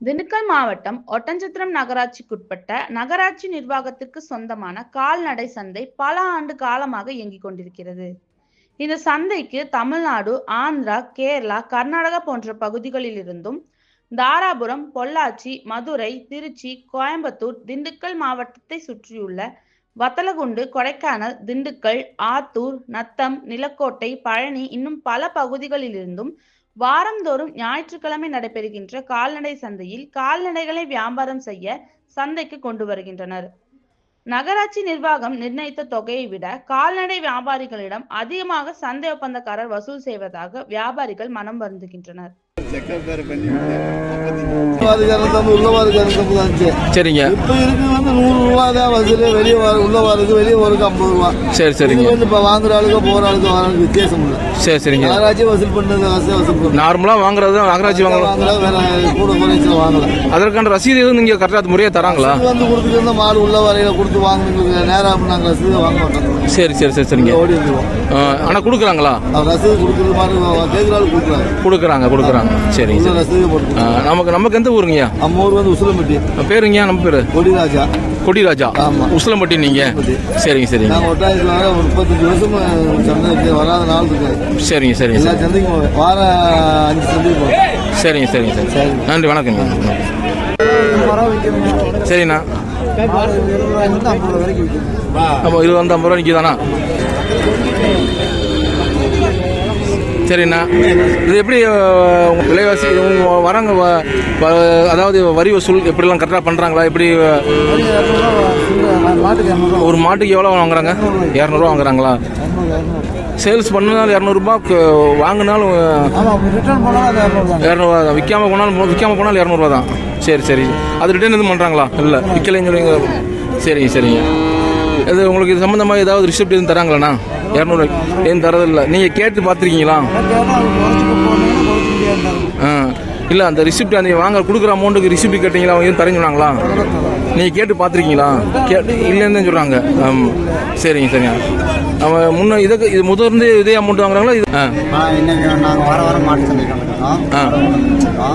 திண்டுக்கல் மாவட்டம் ஒட்டஞ்சத்திரம் நகராட்சிக்குட்பட்ட நகராட்சி நிர்வாகத்திற்கு சொந்தமான கால்நடை சந்தை பல ஆண்டு காலமாக இயங்கிக் கொண்டிருக்கிறது. இந்த சந்தைக்கு தமிழ்நாடு ஆந்திரா கேரளா கர்நாடகா போன்ற பகுதிகளிலிருந்தும் தாராபுரம் பொள்ளாச்சி மதுரை திருச்சி கோயம்புத்தூர் திண்டுக்கல் மாவட்டத்தை சுற்றியுள்ள வத்தலகுண்டு கொடைக்கானல் திண்டுக்கல் ஆத்தூர் நத்தம் நிலக்கோட்டை பழனி இன்னும் பல பகுதிகளிலிருந்தும் வாரந்தோறும் ஞாயிற்றுக்கிழமை நடைபெறுகின்ற கால்நடை சந்தையில் கால்நடைகளை வியாபாரம் செய்ய சந்தைக்கு கொண்டு வருகின்றனர். நகராட்சி நிர்வாகம் நிர்ணயித்த தொகையை விட கால்நடை வியாபாரிகளிடம் அதிகமாக சந்தை ஒப்பந்தக்காரர் வசூல் செய்வதாக வியாபாரிகள் மனம் வருந்துகின்றனர். சரிங்க. இப்ப இருக்கு வந்து நூறு ரூபா தான் வசூல் வெளியே வர உள்ள வெளியே வரதுக்கு ஐம்பது ரூபா சரி சரிங்க. வந்து இப்ப வாங்குற ஆளுக்கு போற ஆளுக்கு வர வித்தியாசம் இல்லை சரி சரிங்க. நகராட்சி வசூல் பண்ணது வசூல் நார்மலாக வாங்குறது தான் நகராட்சி வாங்கலாம். வாங்கல வேற கூட குறைச்சு வாங்கல அதற்கான ரசீது எதுவும் நீங்கள் கரெக்டாக முறையாக தராங்களா? வந்து கொடுத்துட்டு மாடு உள்ள வரையில கொடுத்து நேரம் அப்படி நாங்கள் ரசீது வாங்க மாட்டோம் சரி சரி சரி சரிங்க. ஓடி இருந்துருவோம் ஆனால் கொடுக்குறாங்களா? ரசீது கொடுக்குறது மாதிரி கேட்குற ஆளு கொடுக்குறாங்க கொடுக்குறாங்க கொடுக்குறாங்க. சரிங்க நமக்கு நமக்கு எந்த ஊருங்கய்யா? நம்ம ஊர் வந்து உசுலம்பட்டி. பேருங்கய்யா நம்ம பேர்? கொடிராஜா. கொடிராஜா. ஆமா. உசிலம்பட்டி நீங்கள் சரிங்க சரிங்க. நாங்கள் ஒட்டாயத்தில் வர ஒரு முப்பத்தஞ்சு வருஷம் சந்தைக்கு வராத நாள் இருக்காது. சரிங்க சரிங்க எல்லா சந்தைக்கும் வாரம் அஞ்சு சந்தைக்கு போவேன். சரிங்க சரிங்க சரி. நன்றி வணக்கங்க சரிண்ணா. நம்ம இருபது ஐம்பது ரூபா நிற்கிதாண்ணா சரிண்ணா. இது எப்படி விலைவாசி வரங்க வ- அதாவது வரி வசூல் எப்படிலாம் கரெக்டாக பண்ணுறாங்களா எப்படி ஒரு மாட்டுக்கு எவ்வளோ வாங்குறாங்க? இரநூறுவா வாங்குறாங்களா? சேல்ஸ் பண்ணினாலும் இரநூறுபா வாங்கினாலும் இரநூறுவா தான். விற்காம போனாலும் விற்காம போனாலும் இரநூறுவா தான். சரி சரி. அது ரிட்டர்ன் எதுவும் பண்ணுறாங்களா இல்லை. விற்கலைன்னு சரிங்க சரிங்க. இது உங்களுக்கு இது சம்மந்தமாக ஏதாவது ரிசிப்ட் எதுவும் தராங்களாண்ணா? இரநூறு எதுவும் தரதில்லை. நீங்கள் கேட்டு பார்த்துருக்கீங்களா? ஆ. இல்லை அந்த ரிசிப்ட் அந்த வாங்க கொடுக்குற அமௌண்ட்டுக்கு ரிசிப்ட் கேட்டீங்களா? அவங்க எதுவும் தரேன்னு சொன்னாங்களா? நீங்கள் கேட்டு பார்த்துருக்கீங்களா? கேட்டு இல்லைன்னு சொல்கிறாங்க ஆமாம் சரிங்க சரிங்க. அவன் முன்ன இதுக்கு இது முதர்ந்து இதே அமௌண்ட் வாங்குறாங்களா? இது நாங்கள் வார வாரம் மாட்டு ஆ.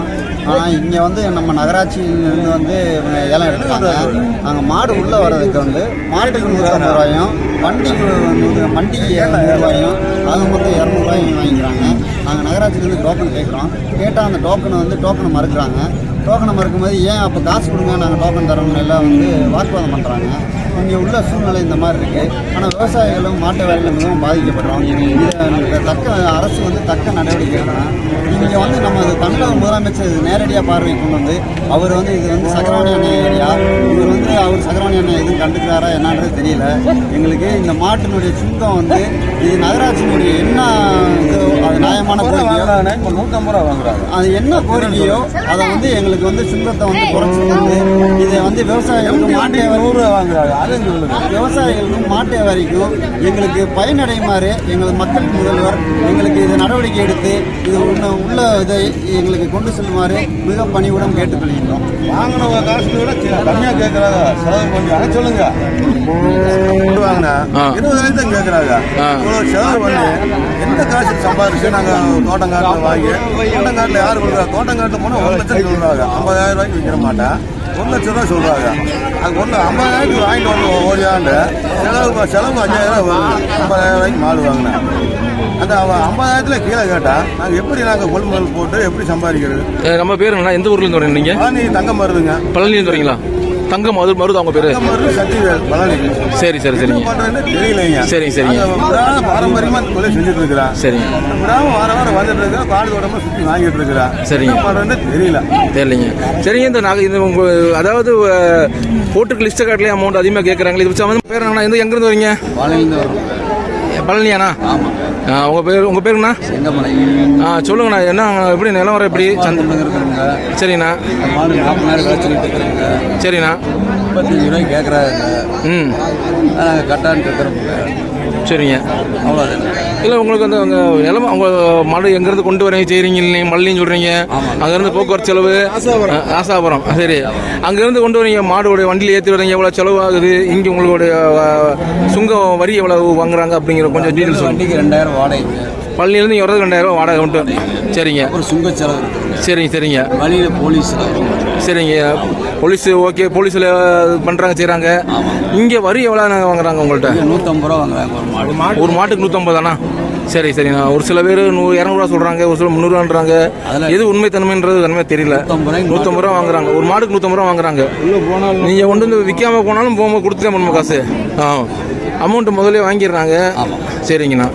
ஆனால் இங்கே வந்து நம்ம நகராட்சியிலேருந்து வந்து ஏலம் எடுத்துருக்காங்க நாங்கள் மாடு உள்ளே வர்றதுக்கு வந்து மாட்டுக்கு நூற்றம்பது ரூபாயும் வண்டிக்கு வந்து வண்டிக்கு நூறு ரூபாயும் அது மொத்தம் இரநூறுவாயும் வாங்கிக்கிறாங்க. நாங்கள் நகராட்சியிலேருந்து டோக்கன் கேட்குறோம் கேட்டால் அந்த டோக்கனை வந்து டோக்கனை மறுக்கிறாங்க. டோக்கனை மறுக்கும்போது ஏன் அப்போ காசு கொடுங்க நாங்கள் டோக்கன் தரோம்னு எல்லாம் வந்து வாக்குவாதம் பண்ணுறாங்க இங்கே உள்ள சூழ்நிலை இந்த மாதிரி இருக்குது ஆனால் விவசாயிகளும் மாட்டு வேலைகளும் மிகவும் பாதிக்கப்படுறோம். இதை தக்க அரசு வந்து தக்க நடவடிக்கை எடுக்கணும். இங்கே வந்து நம்ம தமிழக முதலமைச்சர் நேரடியாக பார்வை கொண்டு வந்து அவர் வந்து இது வந்து சக்கரவாணி அண்ணன் ஏரியா. இவர் வந்து அவர் சக்கரவாணி அண்ணன் எதுவும் கண்டுக்கிறாரா என்னன்றது தெரியல. எங்களுக்கு இந்த மாட்டினுடைய சுத்தம் வந்து இது நகராட்சியினுடைய என்ன இது அது நியாயமான கோரிக்கையோ? நூற்றம்பது ரூபா வாங்குறாங்க. அது என்ன கோரிக்கையோ அதை வந்து எங்களுக்கு வந்து சுங்கத்தை வந்து குறைச்சி வந்து வந்து விவசாயிகளுக்கு மாட்டு நூறுரூவா வாங்குறாங்க. அது விவசாயிகளுக்கும் மாட்டு வியாபாரிக்கும் எங்களுக்கு பயனடையுமாறு எங்கள் மக்கள் முதல்வர் எங்களுக்கு இது நடவடிக்கை எடுத்து இது உள்ள உள்ள இதை எங்களுக்கு கொண்டு செல்லுமாறு மிக பணிவுடன் கேட்டுக்கொள்கின்றோம் வாங்கினவங்க காசு விட கம்மியாக கேட்குறாங்க செலவு பண்ணி அதை சொல்லுங்க. வாங்கினா ஆ. இருபதாயிரம் தான் கேட்குறாங்க. இவ்வளோ செலவு பண்ணி எந்த காசு சம்பாதிச்சு நாங்கள் தோட்டங்காட்டில் வாங்கி தோட்டங்காட்டில் யார் கொடுக்குறா? தோட்டங்காட்டில் போனால் ஒரு லட்சம் சொல்கிறாங்க ஐம்பதாயிரம் ரூபாய்க்கு விற்கிற மாட்டேன் ஒரு லட்சம் ரூபா சொல்கிறாங்க அது ஒன்று ஐம்பதாயிரத்துக்கு வாங்கிட்டு வந்து ஓடியாண்டு செலவு செலவு அஞ்சாயிரம் ஐம்பதாயிரம் ரூபாய்க்கு மாடு வாங்கினேன். அந்த ஐம்பதாயிரத்தில் கீழே கேட்டால் நாங்கள் எப்படி நாங்கள் கொள்முதல் போட்டு எப்படி சம்பாதிக்கிறது? நம்ம பேருங்கண்ணா எந்த ஊர்லேருந்து வரீங்க நீங்கள் பழனி தங்கம் வருதுங்க பழனிலேருந்து வரீங்களா? தங்கம் மது மருது அவங்க பேர்? சரி சரி என்ன சரிங்க சரிங்க, சரிங்க. பாரம்பரியமா தொழில் செஞ்சுட்டு இருக்கிறேன் சரிங்க விடாம வார வாரம் வந்துட்டு இருக்கிறேன் காடு தோட்டமா சுத்தி வாங்கிட்டு இருக்கிறேன் சரிங்க. என்ன தெரியல. தெரியலைங்க. சரிங்க இந்த நகை இந்த அதாவது போட்டுக்கு லிஸ்ட்டை காட்டலையே அமௌண்ட் அதிகமாக கேட்குறாங்களே இது பேர் என்னண்ணா? எந்த எங்கேருந்து வரீங்க வரும் பழனியாண்ணா ஆமாங்க ஆ, உங்க பேர் உங்க பேருங்கண்ணா? செங்கமலை. ஆ சொல்லுங்கண்ணா என்ன எப்படி நிலவரம் எப்படி? சந்தை இருக்கிறாங்க. சரிண்ணா. மாடு விளைச்சிக்கிட்டு இருக்கிறாங்க. சரிண்ணா. முப்பத்தஞ்சு ரூபாய்க்கு கேட்குறாங்க ம். கட்டான்ட்டு இருக்கிறோம் சரிங்க அவ்வளோதான் இல்லை உங்களுக்கு அந்த உங்க நிலம உங்க மாடு எங்கேருந்து கொண்டு வரீங்க செய்கிறீங்க நீங்கள் மல்லின்னு சொல்கிறீங்க அங்கேருந்து போக்குவரத்து செலவு ஆ, ஆசாபுரம். சரி. அங்கேருந்து கொண்டு வரீங்க மாடோடைய வண்டியில் ஏற்றி வரீங்க எவ்வளோ செலவு ஆகுது இங்கே உங்களுடைய ஆ, சுங்கம் வரி எவ்வளவு வாங்குறாங்க அப்படிங்கிற கொஞ்சம் டீட்டெயில்ஸ் சொல்லுங்க. வண்டிக்கு ரெண்டாயிரம் வாடகைங்க. பள்ளியிலேருந்து இங்கே வரது ரெண்டாயிரம் வாடகை உண்டு. சரிங்க. அப்புறம் சுங்க செலவு சரிங்க சரிங்க. வழியில் போலீஸ் சரிங்க போலீஸ் ஓகே போலீஸில் பண்ணுறாங்க செய்கிறாங்க இங்கே வரி எவ்வளோ வாங்குறாங்க உங்கள்கிட்ட நூற்றம்பது ரூபா வாங்குறாங்க ஒரு மாடு ஒரு மாட்டுக்கு நூற்றம்பது தானா? சரி சரிண்ணா ஒரு சில பேர் நூ இரநூறுவா சொல்கிறாங்க ஒரு சில முந்நூறுவான்றாங்க. எது உண்மை தன்மைன்றது தன்மை தெரியல. நூற்றம்பது ரூபா வாங்குறாங்க. ஒரு மாட்டுக்கு நூற்றம்பது ரூபா வாங்குறாங்க. நீங்கள் கொண்டு வந்து விற்காம போனாலும் போகும்போது கொடுத்து தான் பண்ணணும் காசு? ஆ. அமௌண்ட் முதல்ல வாங்கிடுறாங்க. சரிங்கண்ணா.